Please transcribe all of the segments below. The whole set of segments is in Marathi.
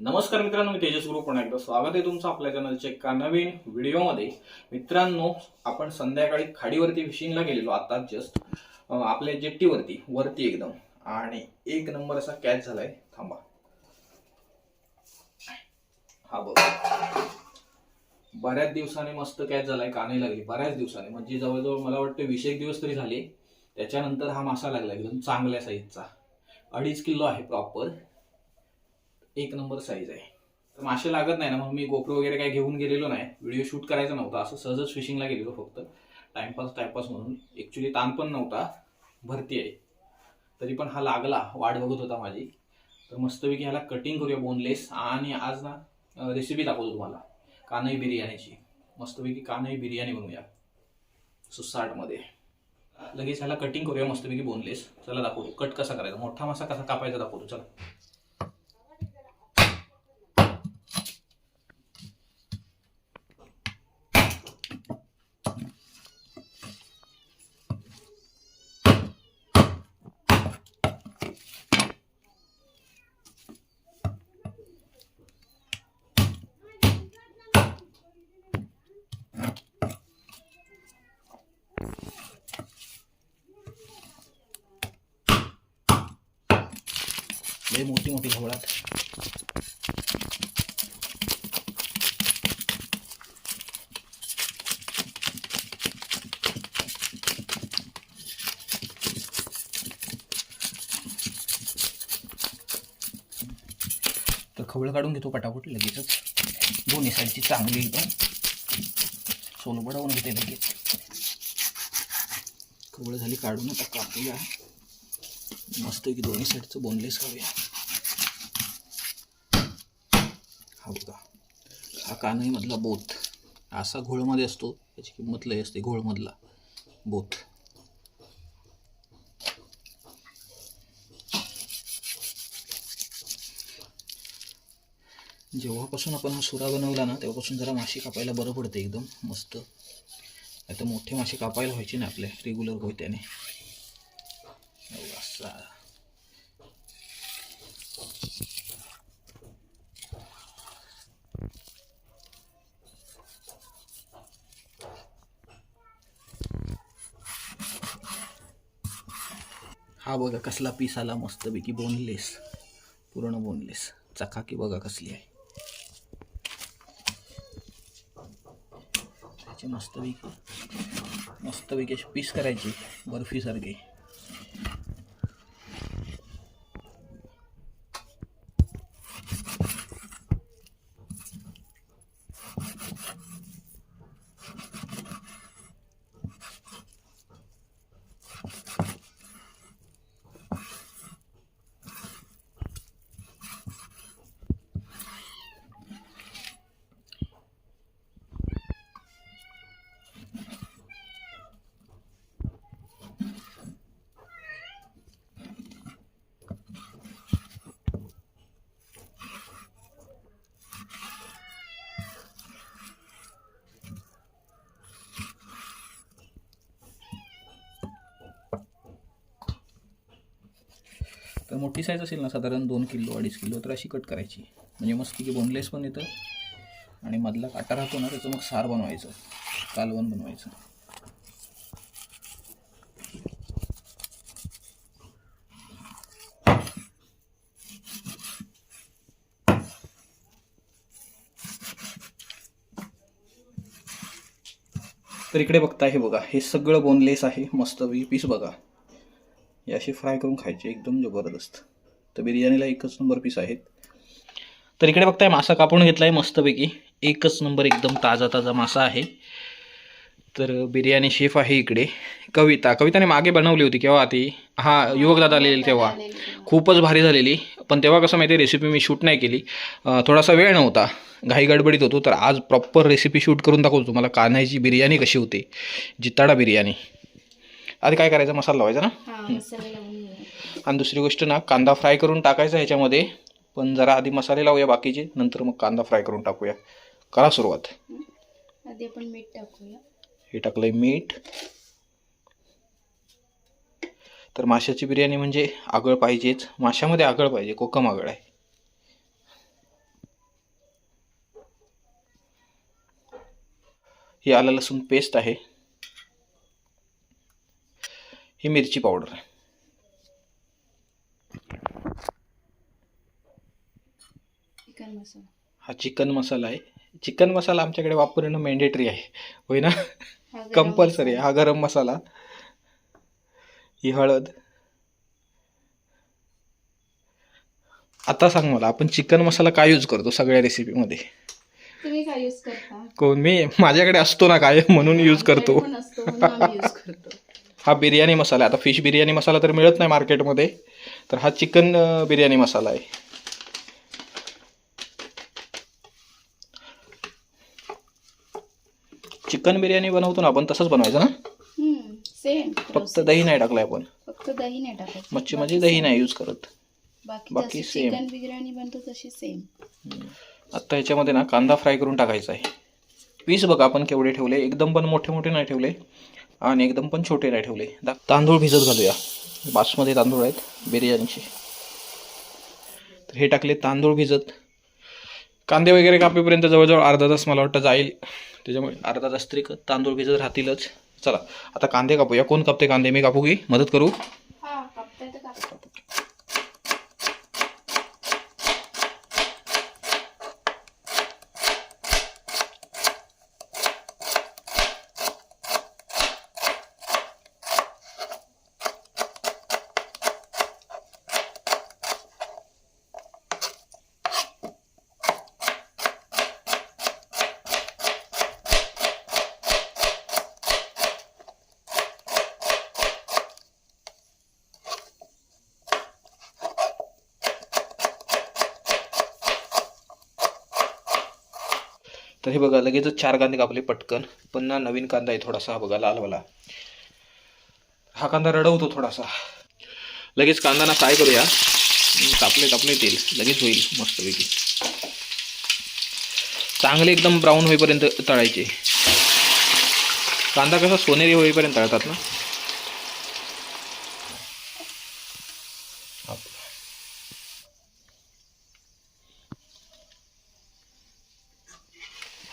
नमस्कार मित्रांनो मी तेजस गुरु. पुन्हा एकदा स्वागत आहे तुमचं आपल्या चॅनलच्या एका नवीन व्हिडिओमध्ये मित्रांनो आपण संध्याकाळी खाडीवरती फिशिंगला गेलेलो. आता जस्ट आपल्या जेट्टीवरती वरती एकदम. आणि एक नंबर असा कॅच झालाय. थांबा. हा बघ. बऱ्याच दिवसाने मस्त कॅच झालाय का नाही लागली. बऱ्याच दिवसाने. म्हणजे जवळजवळ मला वाटतं वीस एक दिवस तरी झाले. त्याच्यानंतर हा मासा लागला एकदम चांगल्या साईजचा अडीच किलो आहे प्रॉपर एक नंबर साईज आहे. तर मासे लागत नाही ना मग मी गोप्रो वगैरे काय घेऊन गेलेलो नाही व्हिडिओ शूट करायचा नव्हता असं सहजच फिशिंगला गेलेलो फक्त. टाइमपास टाइमपास म्हणून. ॲक्च्युली ताण पण नव्हता भरती आहे. तरी पण हा लागला वाट बघत होता माझी. तर मस्तपैकी ह्याला कटिंग करूया बोनलेस आणि आज ना रेसिपी दाखवतो तुम्हाला. कानई बिर्याणीची. मस्तपैकी कानई बिर्याणी बनवूया. सुसाटमध्ये. लगेच ह्याला कटिंग करूया मस्तपैकी बोनलेस चला दाखवतो. कट कसा करायचा? मोठा मासा कसा कापायचा दाखवतो? चला. लय मोठी मोठी घवळात तर खवळ काढून घेतो पटापट लगेचच. दोन्ही साईडची चांगली एकदम. सोनं बडवून घेते लगेच. खवळ झाली काढून आता कापूया. मस्त की दोन्ही साईडचं बोनलेस करूया हा बघा हा कानही मधला बोथ. असा घोळमध्ये असतो त्याची किंमत लय असते घोळमधला बोथ. जेव्हापासून आपण हा सुरा बनवला ना तेव्हापासून जरा मासे कापायला बरं पडते एकदम मस्त. आता मोठे मासे कापायला व्हायचे ना आपले रेग्युलर होत्याने असा हा बघा कसला पीस आला मस्तपैकी बोनलेस. पूर्ण बोनलेस. चकाकी बघा कसली आहे. त्याची मस्तपैकी मस्तपैकी अशी पीस करायची बर्फीसारखे. तर मोठी साईज असेल ना साधारण दोन किलो अडीच किलो तर अशी कट करायची. म्हणजे मस्त की बोनलेस पण येतं आणि मधला काटा राहतो ना त्याचं मग सार बनवायचं. कालवण बनवायचं. तर इकडे बघता हे बघा हे सगळं बोनलेस आहे मस्त पीस बघा. हे असे फ्राय करून खायचे एकदम जबरदस्त. तर बिर्याणीला एकच नंबर पीस आहेत. तर इकडे बघताय मासा कापून घेतला आहे मस्तपैकी. एकच नंबर एकदम ताजा ताजा मासा आहे. तर बिर्याणी शेफ आहे इकडे. कविता. कविताने मागे बनवली होती केव्हा ती? हा युवक दादा आलेली तेव्हा. खूपच भारी झालेली. पण तेव्हा कसं माहिती रेसिपी मी शूट नाही केली. थोडासा वेळ नव्हता. घाई गडबडीत होतो. तर आज प्रॉपर रेसिपी शूट करून दाखवतो तुम्हाला. कान्हाची बिर्याणी कशी होते. जिताडा बिर्याणी. आधी काय करायचं? मसाला लावायचा ना? आणि दुसरी गोष्ट ना कांदा फ्राय करून टाकायचा ह्याच्यामध्ये. पण जरा आधी मसाले लावूया बाकीचे नंतर मग कांदा फ्राय करून टाकूया. करा सुरुवात. आधी आपण मीठ टाकूया. हे टाकलंय मीठ. तर माशाची बिर्याणी म्हणजे आगळ पाहिजेच. माशामध्ये आगळ पाहिजे कोकम आगळ आहे. हे आलं लसूण पेस्ट आहे. ही मिरची पावडर. आहे चिकन मसाला. हा चिकन मसाला आहे. चिकन मसाला आमच्याकडे वापरणं मॅन्डेटरी आहे. होय ना? कंपल्सरी मसाला. हा गरम मसाला. ही हळद. आता सांग मला आपण चिकन मसाला काय यूज करतो सगळ्या रेसिपीमध्ये तुम्ही काय यूज करता? कोण? मी? माझ्याकडे असतो ना काय? म्हणून यूज करतो. हा बिर्याणी मसाला आहे. आता फिश बिर्याणी मसाला तर मिळत नाही मार्केटमध्ये तर हा चिकन बिर्याणी मसाला आहे. चिकन बिर्याणी बनवतो ना आपण तसंच बनवायचं ना? सेम फक्त दही नाही टाकलंय आपण. फक्त दही नाही टाकायचं. मच्छी मध्ये दही नाही यूज करत. बाकी. चिकन बिर्याणी बनतो तशी सेम आत्ता ह्याच्यामध्ये ना कांदा फ्राय करून टाकायचा आहे. पीस बघा आपण केवढे ठेवले. एकदम पण मोठे मोठे नाही ठेवले. आणि एकदम पण छोटे नाही ठेवले. दा- तांदूळ भिजत घालूया. बासमती तांदूळ आहेत बिर्याणीचे. तर हे टाकले तांदूळ भिजत. कांदे वगैरे कापेपर्यंत जवळजवळ अर्धा तास मला वाटतं जाईल. त्याच्यामुळे अर्धा तास तरी क- तांदूळ भिजत राहतीलच. चला आता कांदे कापूया. कोण कापते कांदे? मी कापू की? मदत करू हा कापताय तर कापता तर हे बघा लगेचच चार कांदे कापले पटकन. पण ना नवीन कांदा आहे थोडासा हा बघा लालवाला. हा कांदा रडवतो थोडासा. लगेच कांदा ना काय करूया कापले कापले तेल. लगेच होईल मस्तपैकी. चांगले एकदम ब्राऊन होईपर्यंत तळायचे. कांदा कसा सोनेरी होईपर्यंत तळतात ना?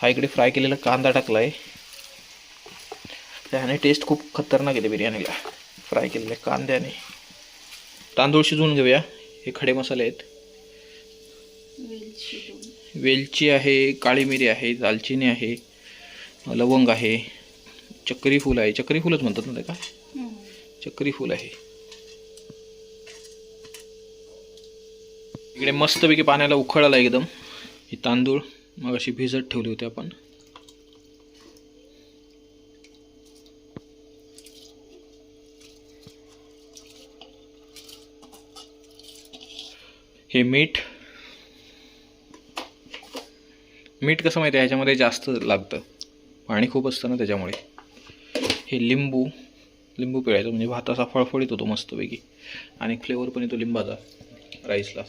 हा इकडे फ्राय केलेला कांदा टाकला आहे त्याने टेस्ट खूप खतरनाक येते बिर्याणीला. फ्राय केलेल्या कांद्याने. तांदूळ शिजवून घेऊया. हे खडे मसाले आहेत. वेलची आहे काळी मिरी आहे दालचिनी आहे लवंग आहे चक्री फूल आहे. चक्री फुलच म्हणतात ना ते का? चक्री फूल आहे. इकडे मस्तपैकी पाण्याला उखळाला एकदम. ही तांदूळ. मग अशी भिजत ठेवली होती आपण. हे मीठ मीठ कसं माहिती आहे? ह्याच्यामध्ये जास्त लागतं. पाणी खूप असतं ना त्याच्यामुळे. हे लिंबू लिंबू पिळायचं. म्हणजे भात असा फळफळीत होतो मस्तपैकी. आणि फ्लेवर पण येतो लिंबाचा राईसला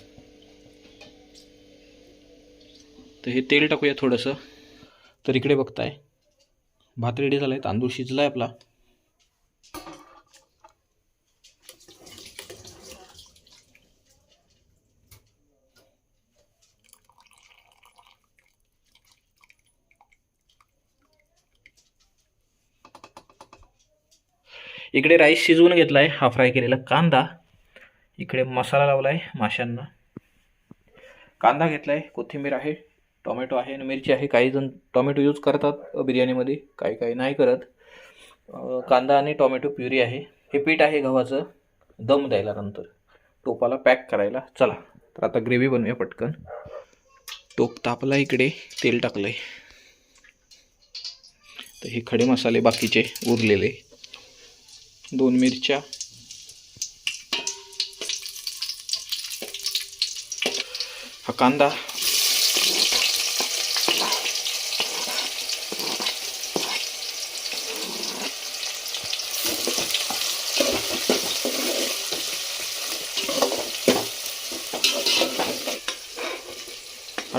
तर हे तेल टाकूया थोडंसं. तर इकडे बघताय. भात रेडी झाला आहे तांदूळ शिजला आहे आपला. इकडे राईस शिजवून घेतला आहे हा फ्राय केलेला कांदा. इकडे मसाला लावला आहे माशांना. कांदा घेतला आहे कोथिंबीर आहे. टोमॅटो आहे आणि मिरची आहे. काही जण टोमॅटो यूज करतात बिर्याणीमध्ये काही काही नाही करत. कांदा आणि टोमॅटो प्युरी आहे. हे पीठ आहे गव्हाचं. दम द्यायला नंतर. टोपाला पॅक करायला. चला तर आता ग्रेव्ही बनवूया पटकन. टोप तापला इकडे. तेल टाकलं आहे तर हे खडे मसाले बाकीचे उरलेले. दोन मिरच्या. हा कांदा.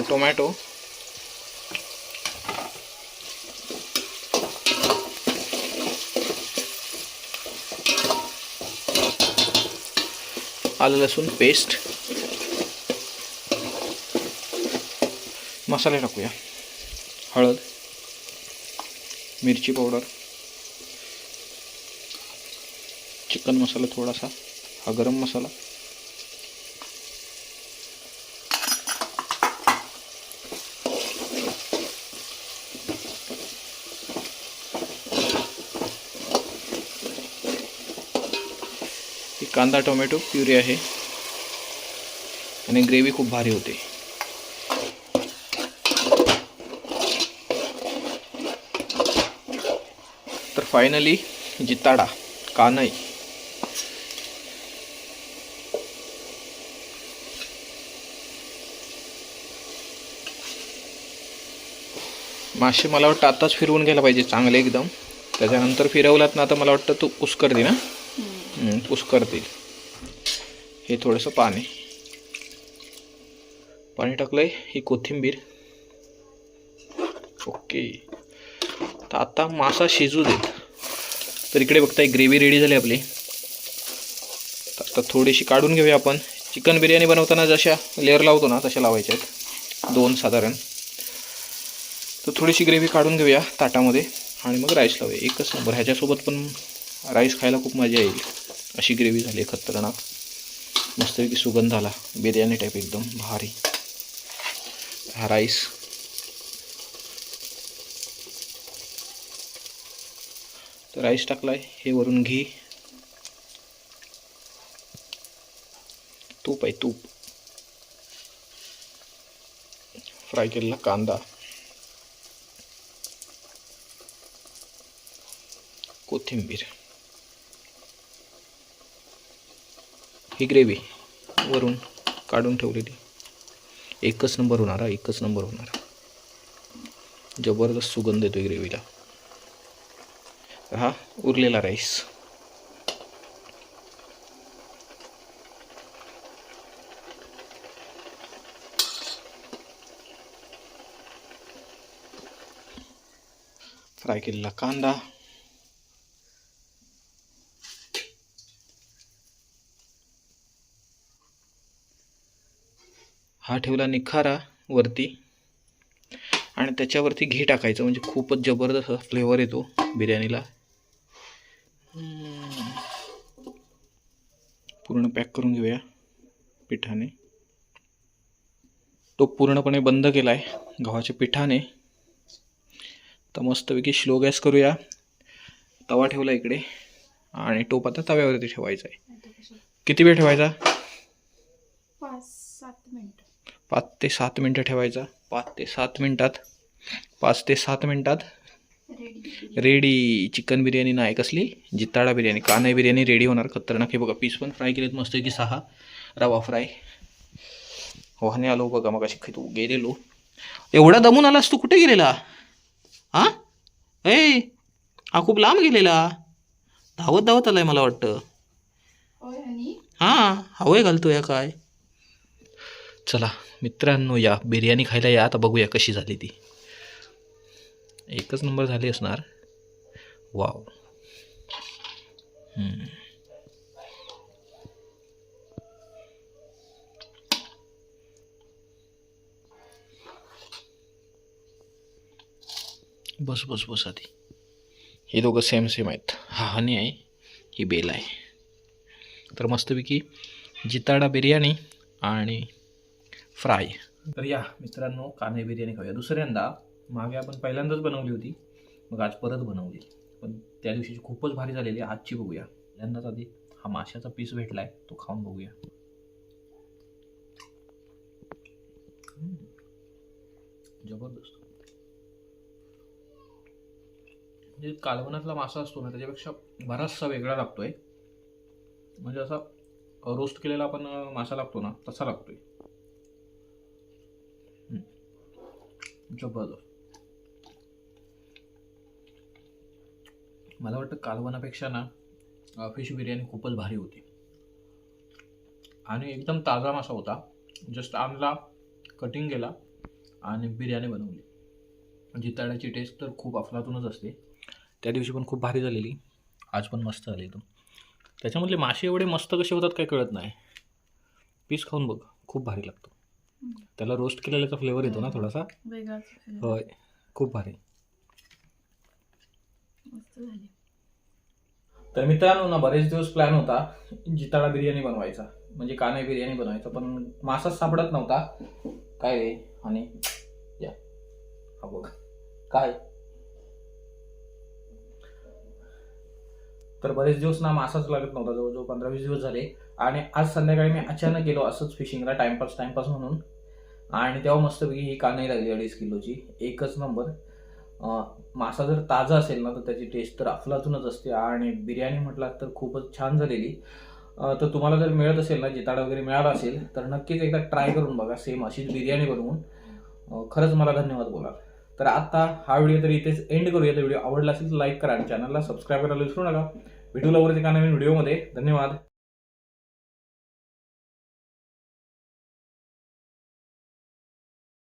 टोमॅटो. आलं लसूण पेस्ट मसाले टाकूया. हळद मिरची पावडर. चिकन मसाला थोडासा हा गरम मसाला ही कांदा टोमॅटो प्युरी आहे. आणि ग्रेव्ही खूप भारी होते. तर फायनली जिताडा कानई. मासे मला वाटतं आत्ताच फिरवून घ्यायला पाहिजे चांगले एकदम. त्याच्यानंतर फिरवलात ना तर मला वाटतं तू उस्करते ना हम्म, उस्करतील हे थोडंसं पाणी. पाणी टाकलंय ही कोथिंबीर. ओके. तर आता मासा शिजू देत. तर इकडे बघताय ग्रेव्ही रेडी झाली आपली. तर आता थोडीशी काढून घेऊया आपण. चिकन बिर्याणी बनवताना जशा लेअर लावतो ना तशा लावायच्या आहेत. दोन साधारण. तर थोडीशी ग्रेव्ही काढून घेऊया ताटामध्ये आणि मग राईस लावूया. एकच नंबर ह्याच्यासोबत पण राईस खायला खूप मजा येईल. अशी ग्रेव्ही झाली खतरनाक. मस्तपैकी सुगंध आला. बिर्याणी टाईप एकदम भारी. हा राईस तर राईस टाकलाय. हे वरून घी. तूप आहे तूप. फ्राय केलेला कांदा. कोथिंबीर. ही ग्रेव्ही वरून काढून ठेवलेली. एकच नंबर होणार हा एकच नंबर होणार जबरदस्त सुगंध येतो ग्रेव्हीला. हा उरलेला राईस. फ्राय केलेला कांदा. हा ठेवला निखारा वरती आणि त्याच्यावरती घी टाकायचं. म्हणजे खूपच जबरदस्त फ्लेवर येतो बिर्याणीला. पूर्ण पॅक करून घेऊया पिठाने. तो पूर्णपणे बंद केला आहे गव्हाच्या पिठाने. तर मस्तपैकी स्लो गॅस करूया. तवा ठेवला इकडे. आणि टोप आता तव्यावरती ठेवायचा आहे. किती वेळ ठेवायचा? पाच ते सात मिनटं ठेवायचा. पाच ते सात मिनटात पाच ते सात मिनटात रेडी. चिकन बिर्याणी नाही कसली जिताडा बिर्याणी कानाई बिर्याणी रेडी होणार. खतरनाक हे बघा पीस पण फ्राय केलेत मस्त की सहा. रवा फ्राय. वाहने आलो बघा मग अशी तू गेलेलो. एवढा दमून आलास तू कुठे गेलेला? हा ए हा खूप लांब गेलेला. धावत धावत आलाय मला वाटतं. हां हवंय घालतो या काय? चला मित्रांनो या बिर्याणी खायला या आता बघूया कशी झाली ती. एकच नंबर झाली असणार. वाव. बस बस बस आधी. हे दोघं सेम सेम आहेत. हा हनी आहे ही बेल आहे. तर मस्तपैकी जिताडा बिर्याणी आणि फ्राय. तर या मित्रांनो काने बिर्याणी खाऊया. दुसऱ्यांदा मागे आपण पहिल्यांदाच बनवली होती मग आज परत बनवली. पण त्या दिवशीची खूपच भारी झालेली आहे. आजची बघूया. पहिल्यांदाच आधी हा माशाचा पीस भेटला आहे तो खाऊन बघूया. जबरदस्त. म्हणजे कालवनातला मासा असतो ना त्याच्यापेक्षा बराचसा वेगळा लागतोय. म्हणजे असा रोस्ट केलेला आपण मासा लागतो ना तसा लागतोय. जबरदस्त मला वाटतं कालवनापेक्षा ना फिश बिर्याणी खूपच भारी होती. आणि एकदम ताजा मासा होता. जस्ट आणला कटिंग केला आणि बिर्याणी बनवली. जिताड्याची टेस्ट तर खूप अफलातूनच असते. त्या दिवशी पण खूप भारी झालेली. आज पण मस्त झाली एकदम. त्याच्यामधले मासे एवढे मस्त कसे होतात काही कळत नाही. पीस खाऊन बघ. खूप भारी लागतो. त्याला रोस्ट केलेल्याचा फ्लेवर येतो ना थोडासा? वेगळाच होय. खूप भारी. मस्त झाले. तर मित्रांनो ना बरेच दिवस प्लॅन होता जिताडा बिर्याणी बनवायचा. म्हणजे काने बिर्याणी बनवायचा पण मासाच सापडत नव्हता. काय रे? आणि या. हा बघ. काय? तर बरेच दिवस ना मासाच लागत नव्हता जवळजवळ पंधरा वीस दिवस झाले. आणि आज संध्याकाळी मी अचानक गेलो असंच फिशिंगला टाइमपास टाइमपास म्हणून. आणि तेव्हा मस्तपैकी ही कानाई लागली अडीच किलोची. एकच नंबर. मासा जर ताजा असेल ना तर त्याची टेस्ट तर अफलातूनच असते आणि बिर्याणी म्हटलात तर खूपच छान झालेली. तर तुम्हाला जर मिळत असेल ना जिताडा वगैरे मिळाला असेल तर नक्कीच एकदा ट्राय करून बघा. सेम अशीच बिर्याणी बनवून. खरंच मला धन्यवाद बोला. तर आता हा व्हिडिओ तर इथेच एंड करूया. तर व्हिडिओ आवडला असेल तर लाईक करा आणि चॅनलला सबस्क्राईब करायला विसरू नका. भेटू लवकरच एका नवीन व्हिडिओमध्ये धन्यवाद.